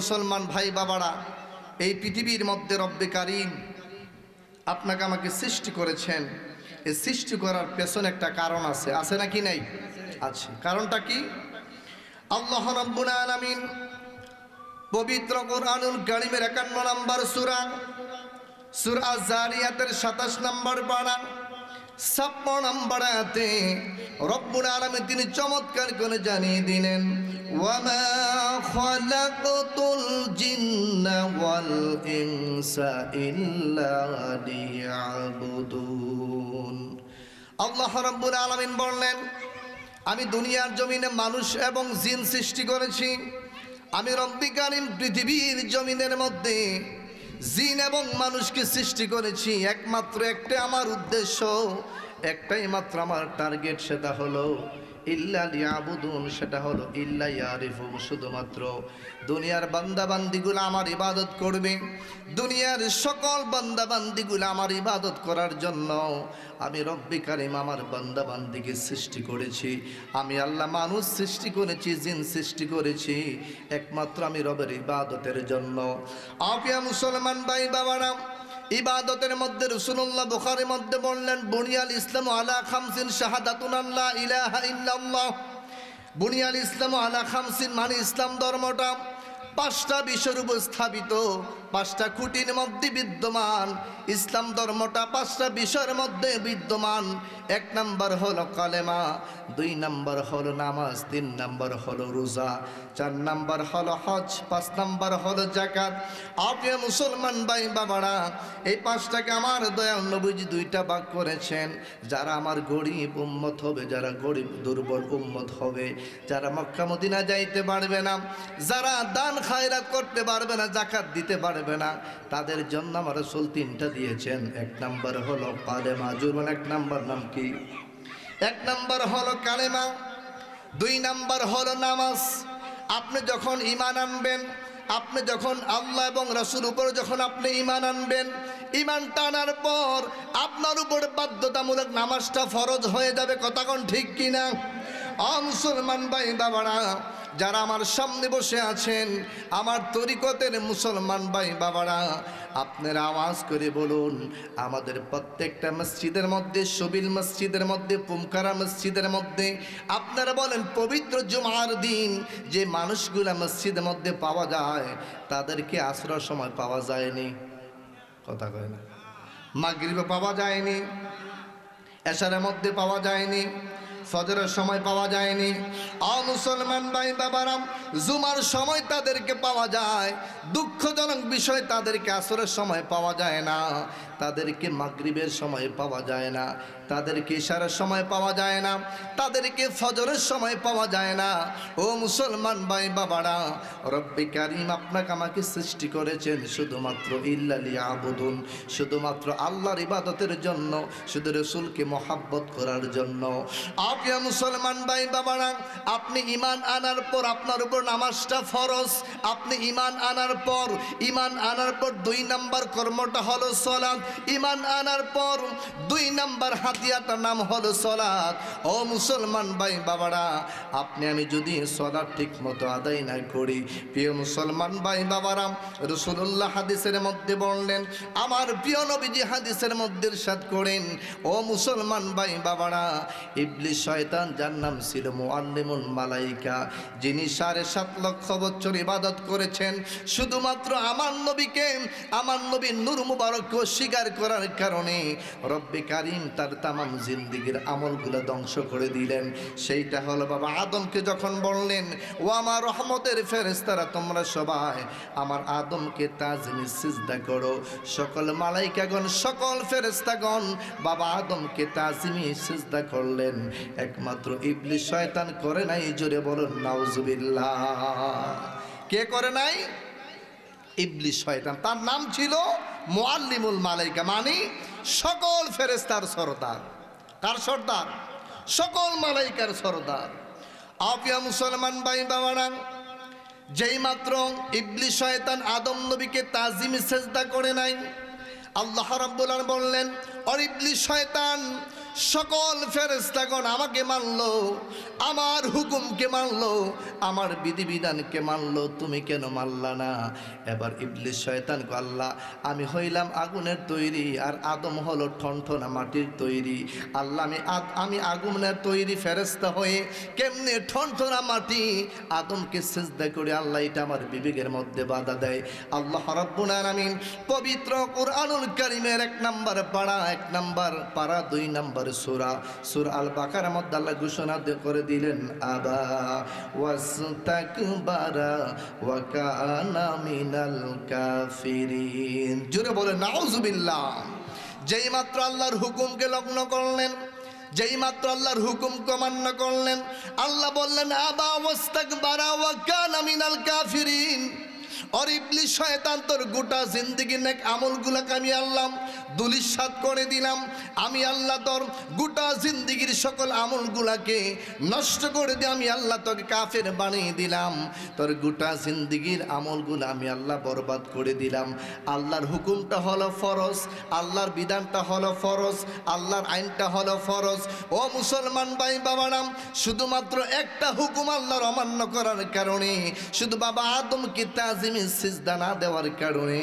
মুসলমান ভাই বাবারা, এই পৃথিবীর মধ্যে রব্বে কারিম আপনাকে আমাকে সৃষ্টি করেছেন। এই সৃষ্টি করার পেছনে একটা কারণ আছে। আছে নাকি নেই? আছে। কারণটা কি? আল্লাহ রব্বুল আলামিন পবিত্র কোরআনুল কারিমের একান্ন নম্বর সুরা সুরা জারিয়াতের 27 নম্বর পারা ছাপ্প নম্বর আয়াতে রব্বুল আলামিন তিনি চমৎকার করে জানিয়ে দিলেন, ওয়ামা খালাকতুল জিন্না ইনসা ইল্লা লিয়াবুদুন। আল্লাহ রাব্বুল আলামিন বললেন, আমি দুনিয়ার জমিনে মানুষ এবং জিন সৃষ্টি করেছি। আমি রব্বি কারিম পৃথিবীর জমিনের মধ্যে জিন এবং মানুষকে সৃষ্টি করেছি, একমাত্র একটা আমার উদ্দেশ্য, একটাই মাত্র আমার টার্গেট সেটা হলো ইল্লা লিয়াবুদুন, সেটা হলো ইল্লা ইয়ারিফুন শুধুমাত্র দুনিয়ার বান্দাবান্দিগুলো আমার ইবাদত করবে। দুনিয়ার সকল বান্দাবান্দিগুলো আমার ইবাদত করার জন্য আমি রব্বি কারিম আমার বান্দাবান্দিকে সৃষ্টি করেছি। আমি আল্লাহ মানুষ সৃষ্টি করেছি, জিন সৃষ্টি করেছি, একমাত্র আমি রবের ইবাদতের জন্য। আপিয়া মুসলমান ভাই বাবারাম ইবাদতের মধ্যে রসুল্লাহ বুখারের মধ্যে বললেন, বুনিয়াল ইসলাম আলা খামসিন শাহাদাতুন আল্লাহ ইলাহা ইল্লাল্লাহ। বুনিয়াল ইসলাম আলা খামসিন মানে ইসলাম ধর্মটা পাঁচটা বিষয়ের উপর স্থাপিত। পাঁচটা খুঁটির মধ্যে বিদ্যমান। ইসলাম ধর্মটা পাঁচটা বিষয়ের মধ্যে বিদ্যমান। এক নাম্বার হলো কালেমা, দুই নাম্বার হলো নামাজ, তিন নাম্বার হলো রোজা, চার নাম্বার হলো হজ, পাঁচ নাম্বার হলো জাকাত আপনি মুসলমান ভাই বাবারা, এই পাঁচটাকে আমার দয়াল নবীজি দুইটা ভাগ করেছেন। যারা আমার গরিব উম্মত হবে, যারা গরিব দুর্বল উম্মত হবে, যারা মক্কা মদিনা যাইতে পারবে না, যারা দান খায়রাত করতে পারবে না জাকাত দিতে পারবে না। তাদের জন্য আমার রসুল তিনটা দিয়েছেন। এক নাম্বার হলো কালেমা। জুরমান এক নম্বর নাম কি? এক নম্বর হলো কালেমা। দুই নাম্বার হলো নামাজ। আপনি যখন ইমান আনবেন, আপনি যখন আল্লাহ এবং রসুল উপর যখন আপনি ইমান আনবেন ইমান টানার পর আপনার উপর বাধ্যতামূলক নামাজটা ফরজ হয়ে যাবে। কথাক্ষণ ঠিক কিনা? অ মুসলমান ভাই বাবারা যারা আমার সামনে বসে আছেন, আমার তরিকতের মুসলমান ভাই বাবারা, আপনারা আওয়াজ করে বলুন, আমাদের প্রত্যেকটা মসজিদের মধ্যে, সবিল মসজিদের মধ্যে, পুমকারা মসজিদের মধ্যে, আপনারা বলেন পবিত্র জুমার দিন যে মানুষগুলা মসজিদের মধ্যে পাওয়া যায়, তাদেরকে আশ্রয় সময় পাওয়া যায়নি। কথা কয় না। মাগরিবে পাওয়া যায়নি, এশারের মধ্যে পাওয়া যায়নি ফজরের সময় পাওয়া যায়নি। মুসলমান ভাই বাবারাম জুমার সময় তাদেরকে পাওয়া যায়, দুঃখজনক বিষয় তাদেরকে আসরের সময় পাওয়া যায় না। তাদেরকে মাগরিবের সময় পাওয়া যায় না, তাদেরকে ইশারের সময় পাওয়া যায় না, তাদেরকে ফজরের সময় পাওয়া যায় না। ও মুসলমান ভাই বাবারা, রব্বি কারিম আপনাকে আমাকে সৃষ্টি করেছেন শুধুমাত্র ইল্লালি আবুদুন, শুধুমাত্র আল্লাহর ইবাদতের জন্য, শুধু রসুলকে মহাব্বত করার জন্য। আপিয়া মুসলমান ভাই বাবারা, আপনি ইমান আনার পর আপনার উপর নামাজটা ফরজ, আপনি ইমান আনার পর ইমান আনার পর দুই নাম্বার কর্মটা হলো সলাদ ইমান আনার পর দুই নাম্বার হাতিয়াটার নাম হলো সলাদ ও মুসলমান ভাই বাবারা, আপনি আমি যদি সলাদ ঠিক মতো আদায় না করি, প্রিয় মুসলমান ভাই বাবারা রসুল্লাহ হাদিসের মধ্যে বললেন, আমার প্রিয় নবীজি হাদিসের মধ্যে সাত করেন, ও মুসলমান ভাই বাবারা ইবলি শয়তান যার নাম ছিল মুআল্লিমুল মালাইকা, যিনি সাড়ে সাত লক্ষ বছর ইবাদত করেছেন, শুধুমাত্র আমার নবীকে, আমার নবীর নূর মুবারককে অস্বীকার করার কারণে রব্বে কারিম তার তামাম জিন্দিগির আমলগুলো ধ্বংস করে দিলেন। সেইটা হলো বাবা আদমকে যখন বললেন, ও আমার রহমতের ফেরেস্তারা তোমরা সবাই আমার আদমকে তাজমি সিজদা করো। সকল মালাইকাগণ, সকল ফেরেস্তাগণ বাবা আদমকে তাজিমি সিজদা করলেন। একমাত্র ইবলি শয়তান করে নাই, জোরে বলুন, নাউজুবিল্লাহ। কে করে নাই? ইবলিশ শয়তান। তার নাম ছিল মোয়াল্লিমুল মালাইকা মানে সকল ফেরেস্তার সরদার। কার সর্দার? সকল মালাইকার সরদার। আপিয়া মুসলমান বাই বাবারা, যেই মাত্র ইবলিশ শয়তান আদম নবীকে তাজিম সেজদা করে নাই, আল্লাহ রাব্বুল আলামিন বললেন, অর ইবলিশ শয়তান সকল ফেরেস্তাগণ আমাকে মানলো, আমার হুকুমকে মানলো, আমার বিধিবিধানকে মানলো, তুমি কেন মানলা না? এবার ইবলিস শয়তান আল্লাহ, আমি হইলাম আগুনের তৈরি আর আদম হলো ঠনঠনা মাটির তৈরি। আল্লাহ, আমি আমি আগুনের তৈরি ফেরেস্তা হয়ে কেমনে ঠনঠনা মাটি? আদমকে সেজদা করে আল্লাহ এটা আমার বিবেকের মধ্যে বাধা দেয়। আল্লাহ রাব্বুল আমি পবিত্র কোরআনুল কারীমের এক নাম্বার পাড়া, এক নাম্বার পাড়া, দুই নাম্বার সূরা, সুর আল বাকারার মধ্যে আল্লাহ ঘোষণা করে দিলেন, আবা ওয়াস্তাকবারা ওয়া কানা মিনাল কাফিরিন। জোরে বলে নাউজুবিল্লাহ। যেই মাত্র আল্লাহর হুকুমকে লগ্ন করলেন যেই মাত্র আল্লাহর হুকুম কমান্য করলেন, আল্লাহ বললেন, আবা ওয়াস্তাকবারা ওয়া কানা মিনাল কাফিরিন। আর ইবলিস শয়তান তোর গোটা জিন্দিগির নেক আমলগুলোকে আমি আল্লাহ দুলিশাত করে দিলাম। আমি আল্লাহ তোর গোটা জিন্দিগির সকল আমলগুলাকে নষ্ট করে দিয়ে আমি আল্লাহ তোকে কাফের বানিয়ে দিলাম। তোর গোটা জিন্দিগির আমলগুলো আমি আল্লাহ বরবাদ করে দিলাম। আল্লাহর হুকুমটা হলো ফরজ, আল্লাহর বিধানটা হলো ফরজ, আল্লাহর আইনটা হলো ফরজ। ও মুসলমান ভাই বাবারাম, শুধুমাত্র একটা হুকুম আল্লাহর অমান্য করার কারণে, শুধু বাবা আদমকে তাজিমে সিজদা না দেওয়ার কারণে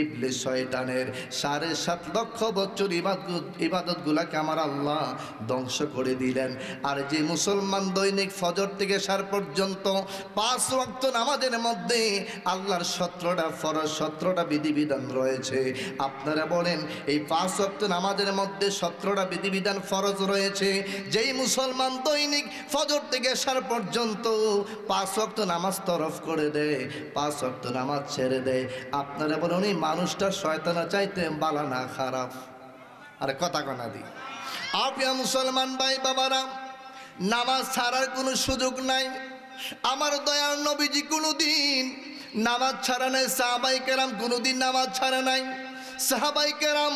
ইবলিস শয়তানের সাড়ে সাত লক্ষ বছর ইবাদত, ইবাদতগুলাকে আমার আল্লাহ ধ্বংস করে দিলেন। আর যে মুসলমান দৈনিক ফজর থেকে সার পর্যন্ত পাঁচ ওয়াক্ত নামাজের মধ্যে আল্লাহর সত্রটা ফরজ, সতেরোটা বিধিবিধান রয়েছে। আপনারা বলেন, এই পাঁচ ওয়াক্ত নামাজের মধ্যে সতেরোটা বিধিবিধান ফরজ রয়েছে? যেই মুসলমান দৈনিক ফজর থেকে সার পর্যন্ত পাঁচ ওয়াক্ত নামাজ তরফ করে দেয়, পাঁচ ওয়াক্ত নামাজ ছেড়ে দেয়। আপনারা বলেন, উনি মানুষটা শয়তানা চাইতে বালা না, খারাপ। আরে কথা কনা দি আপিয়া মুসলমান ভাই বাবারা, নামাজ ছাড়ার কোনো সুযোগ নাই। আমার দয়ার নবীজি কোনো দিন নামাজ ছাড়া নাই, সাহাবাই কেরাম কোনো দিন নামাজ ছাড়া নাই। সাহাবাই কেরাম,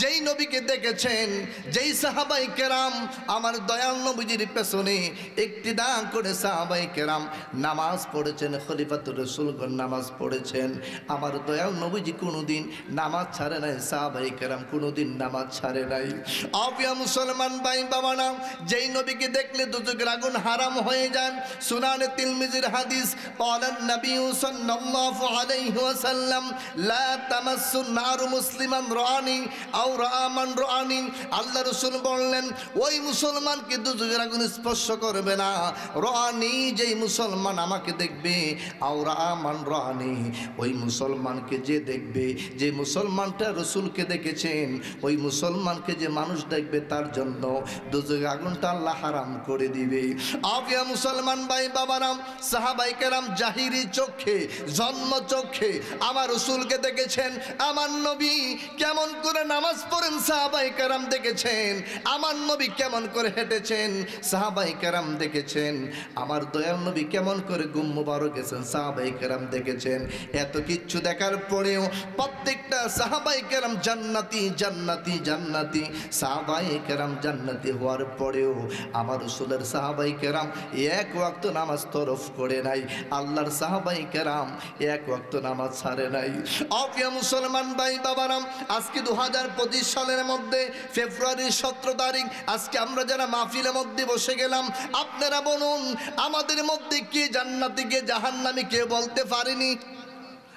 যেই নবীকে দেখেছেন, যেই সাহাবাই কেরাম আমার দয়াল নবীজির পেছনে একটি দা করে সাহাবাই কেরাম নামাজ পড়েছেন, খলিফাতুর রসুলগণ নামাজ পড়েছেন। আমার দয়াল নবীজি কোনোদিন নামাজ ছাড়ে নাই, সাহাবাই কেরাম কোনোদিন নামাজ ছাড়ে নাই। অপিয়া মুসলমান বাই বাবা নাম যেই নবীকে দেখলে দুচকের আগুন হারাম হয়ে যান, সুনান তিলমিজির হাদিস পলান নবী সাল্লাল্লাহু আলাইহি ওয়াসাল্লাম, লা তামাসসু নারু মুসলিমান রানি আও রামান রানি আল্লাহ রসুল বললেন, ওই মুসলমানকে দুজনের আগুন স্পর্শ করবে না। রানি যেই মুসলমান আমাকে দেখবে, আও রামান রানি ওই মুসলমানকে যে দেখবে, যে মুসলমানটা রসুলকে দেখেছেন, ওই মুসলমানকে যে মানুষ দেখবে তার জন্য দুজনের আগুনটা আল্লাহ হারাম করে দিবে। আপিয়া মুসলমান ভাই, বাবারাম, সাহাবাই কেরাম, জাহিরি চোখে, জন্ম চোখে আমার রসুলকে দেখেছেন, আমার নবী কেমন করে নামাজ পড়েন সাহাবাই কেরাম দেখেছেন? আমার নবী কেমন করে হেঁটেছেন? সাহাবাই কেরাম দেখেছেন। আমার দয়াল নবী কেমন করে গুম মুবারক গেছেন? সাহাবাই কেরাম দেখেছেন। এত কিচ্ছু দেখার পরেও প্রত্যেকটা সাহাবাই কেরাম জান্নাতি জান্নাতি জান্নাতি। সাহাবাই কেরাম জান্নাতি হওয়ার পরেও আমার রসুলের সাহাবাই কারাম এক ওয়াক্ত নামাজ তরফ করে নাই। আল্লাহর সাহাবাই কারাম এক ওয়াক্ত নামাজ ছাড়ে নাই। অপিয়া মুসলমান ভাই বাবারাম আজকে দু হাজার পঁচিশ সালের মধ্যে ফেব্রুয়ারির সতেরো তারিখ, আজকে আমরা যারা মাহফিলের মধ্যে বসে গেলাম, আপনারা বলুন, আমাদের মধ্যে কে জান্নাতি, কে জাহান্নামি, কে বলতে পারিনি?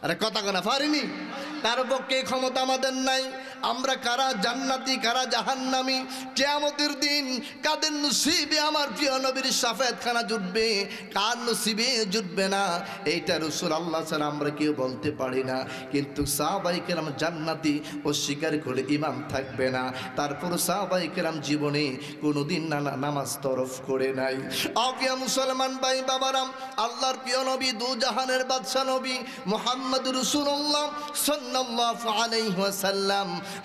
আরে কথা কেনা, পারিনি? তার পক্ষে ক্ষমতা আমাদের নাই। আমরা কারা জান্নাতি, কারা জাহান্নামি? কেয়ামতের দিন কাদের নসিবে আমার প্রিয় নবীর সাফেদ খানা জুটবে? কার নসিবে জুটবে না? এইটা রসুল আল্লাহ ছাড়া আমরা কেউ বলতে পারি না। কিন্তু সাহাবাই কেরাম জান্নাতি ও স্বীকার করে ইমাম থাকবে না। তারপর সাহাবাই কেরাম জীবনে কোনোদিন না নামাজ তরফ করে নাই। অকিয়া মুসলমান ভাই বাবারাম, আল্লাহর প্রিয় নবী দু জাহানের বাদশা নবী মোহাম্মদ রসুল্লাহ সাল্লাল্লাহু আলাইহি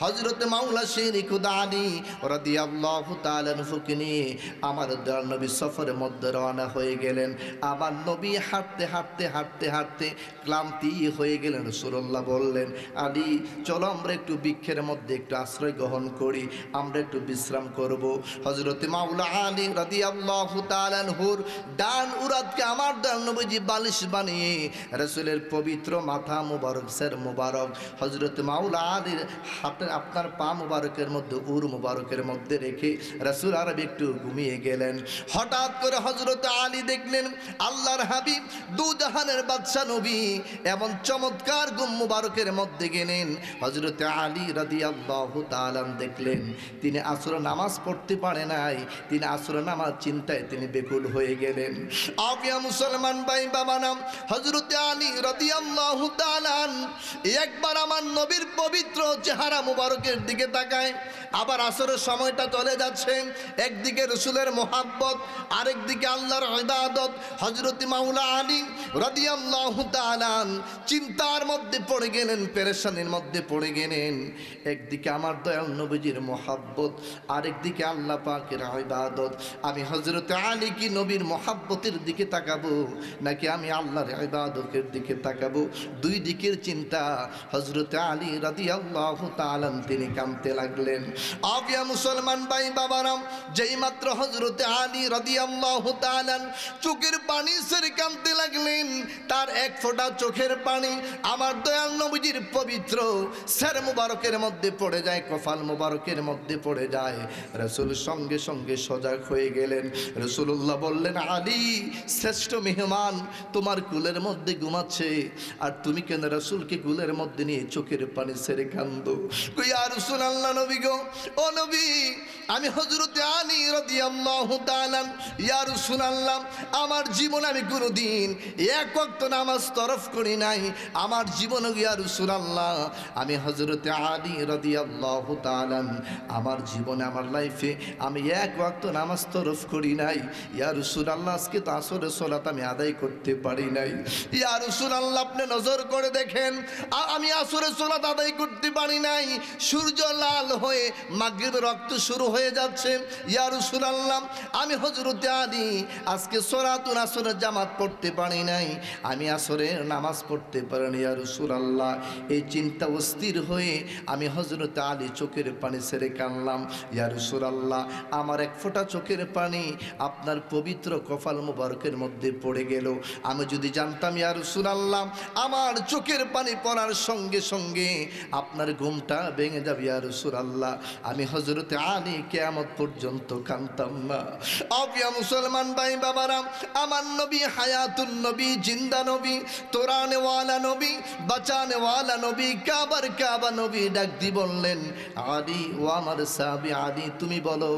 হযরত মাওলা শেরি খুদা আলী রাদিয়াল্লাহু তাআলা আনহুকে নিয়ে আমার দয়াল নবী সফরের মধ্যে রওনা হয়ে গেলেন। আমার নবী হাঁটতে হাঁটতে হাঁটতে হাঁটতে ক্লান্তি হয়ে গেলেন রসুল্লাহ বললেন, আলী, চলো আমরা একটু বৃক্ষের মধ্যে একটু আশ্রয় গ্রহণ করি, আমরা একটু বিশ্রাম করব। হজরত মাওলা আলী রাদি আল্লাহ তালানহুর ডান উরাতকে আমার ডান নবীজি বালিশ বানিয়ে রসুলের পবিত্র মাথা মুবারক স্যার মুবারক হজরত মাওলা আলীর হাত আপনার আপনার পা মুবারকের মধ্যে, উর মুবারকের মধ্যে রেখে রাসুল আরবি একটু ঘুমিয়ে গেলেন। হঠাৎ করে হজরত আলী দেখলেন, আল্লাহর হাবিব দু জাহানের বাদশা নবী এমন চমৎকার গুম মুবারকের মধ্যে গেলেন। হজরত আলী রাদি আল্লাহ তালান দেখলেন, তিনি আসর নামাজ পড়তে পারে নাই, তিনি আসর নামাজ চিন্তায় তিনি বেকুল হয়ে গেলেন। আপিয়া মুসলমান ভাই, বাবা নাম হজরত আলী রাদি আল্লাহ তালান একবার আমার নবীর পবিত্র চেহারা মুবারকের দিকে তাকায়। আবার আসরের সময়টা চলে যাচ্ছে। একদিকে রসুলের মোহাব্বত, আরেকদিকে আল্লাহর ইবাদত। হজরত মাউলা আলী রাদিয়াল্লাহু তাআলান চিন্তার মধ্যে পড়ে গেলেন, পেরেশানির মধ্যে পড়ে গেলেন। একদিকে আমার দয়াল নবীজির মোহাব্বত, আরেকদিকে আল্লাহ পাকের ইবাদত। আমি হজরত আলী কি নবীর মোহাব্বতের দিকে তাকাবো, নাকি আমি আল্লাহর ইবাদতের দিকে তাকাবো? দুই দিকের চিন্তা হজরত আলী রাদিয়াল্লাহু তাআলান তিনি কামতে লাগলেন। আবিয়া মুসলমান ভাই বাবারাম, যেই মাত্র হজরত আলী রাদিয়াল্লাহু তাআলান চোখের পানি সেরে কামতে লাগলেন, তার এক ফোঁটা চোখের পানি আমার দয়াল নবীজির পবিত্র স্যার মুবারকের মধ্যে পড়ে যায় কফাল মুবারকের মধ্যে পড়ে যায়। রসুল সঙ্গে সঙ্গে সজাগ হয়ে গেলেন। রসুল্লাহ বললেন, আলী, শ্রেষ্ঠ মেহমান, তোমার কুলের মধ্যে ঘুমাচ্ছে, আর তুমি কেন রসুলকে কুলের মধ্যে নিয়ে চোখের পানি সেরে কান্দো কই আর রসুল নবী গো। ও নবী, আমি হজরতে আলী রাদিয়াল্লাহু তাআলা, ইয়া রাসূলুল্লাহ, আমার জীবন আমি কোনোদিন এক ওয়াক্ত নামাজ তরফ করি নাই। আমার জীবন ইয়া রাসূলুল্লাহ, আমি হজরতে আলী রাদিয়াল্লাহু তাআলা, আমার জীবনে, আমার লাইফে আমি এক ওয়াক্ত নামাজ তরফ করি নাই। ইয়া রাসূলুল্লাহ, আজকে তো আসরের সালাত আমি আদায় করতে পারি নাই। ইয়া রাসূলুল্লাহ, আপনি নজর করে দেখেন আমি আসরের সালাত আদায় করতে পারি নাই। সূর্য লাল হয়ে মাগরিবের রক্ত শুরু হয়ে যাচ্ছে। ইয়া রাসূলুল্লাহ, আমি হযরতে আলী, আজকে সরাতুন আসরের জামাত পড়তে পারি নাই। আমি আসরের নামাজ পড়তে পারিনি ইয়া রাসূলুল্লাহ। এই চিন্তা অস্থির হয়ে আমি হযরতে আলী চোখের পানি ছেড়ে কানলাম ইয়া রাসূলুল্লাহ, আমার এক ফোঁটা চোখের পানি আপনার পবিত্র কপাল মুবারকের মধ্যে পড়ে গেল। আমি যদি জানতাম, ইয়া রাসূলুল্লাহ, আমার চোখের পানি পড়ার সঙ্গে সঙ্গে আপনার ঘুমটা ভেঙে যাবে ইয়া রাসূলুল্লাহ। আমি হযরতে আলী কিয়ামত পর্যন্ত কানতাম না। অবিয়া মুসলমান ভাই বাবারা, আমার নবী হায়াতুন নবী, জিন্দা নবী, তোরানেওয়ালা নবী, বাঁচানেওয়ালা নবী, কাবার কাবা নবী ডাক দি বললেন আদি ও আমার সাহাবি আদি তুমি বলো,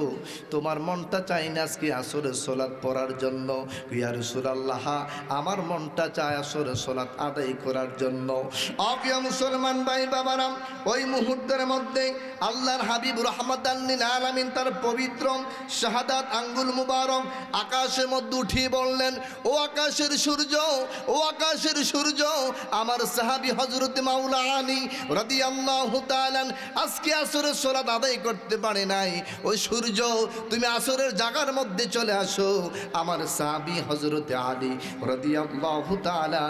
তোমার মনটা চাই না আজকে আসরে সোলাত পড়ার জন্য? ইয়া রাসূলুল্লাহ, আমার মনটা চায় আসরে সোলাত আদায় করার জন্য। অবিয়া মুসলমান ভাই বাবারা, ওই মুহূর্তের মধ্যে আল্লাহর হাবিব রহমত আলামিন তার পবিত্র শাহাদাত আঙ্গুল মুবারক আকাশের মধ্যে উঠিয়ে বললেন, ও আকাশের সূর্য, ও আকাশের সূর্য, আমার সাহাবী হযরত মাওলা আলী রাদিয়াল্লাহু তাআলা আজকে আসরের সালাত আদায় করতে পারে নাই। ওই সূর্য, তুমি আসরের জাগার মধ্যে চলে আসো। আমার সাহাবী হযরত আলী রাদিয়াল্লাহু তাআলা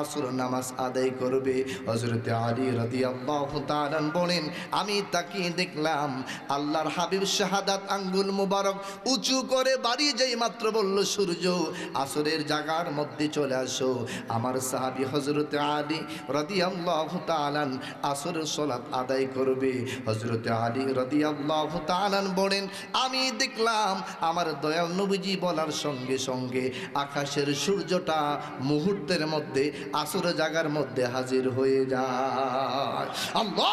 আসর নামাজ আদায় করবে। হযরত আলী রাদিয়াল্লাহু তাআলা বলেন, আমি তাকিয়ে দেখলাম আল্লাহর হাবিব শাহাদাত আঙ্গুল মুবারক উঁচু করে বাড়ি যেই মাত্র বলল, সূর্য, আসরের জাগার মধ্যে চলে আসো। আমার সাহাবী হজরত আলী রাদিয়াল্লাহু তাআলান আসরের সালাত আদায় করবে। হজরত আলী রাদিয়াল্লাহু তাআলান বলেন, আমি দেখলাম আমার দয়াল নবীজি বলার সঙ্গে সঙ্গে আকাশের সূর্যটা মুহূর্তের মধ্যে আসর জাগার মধ্যে হাজির হয়ে যায়। আল্লাহ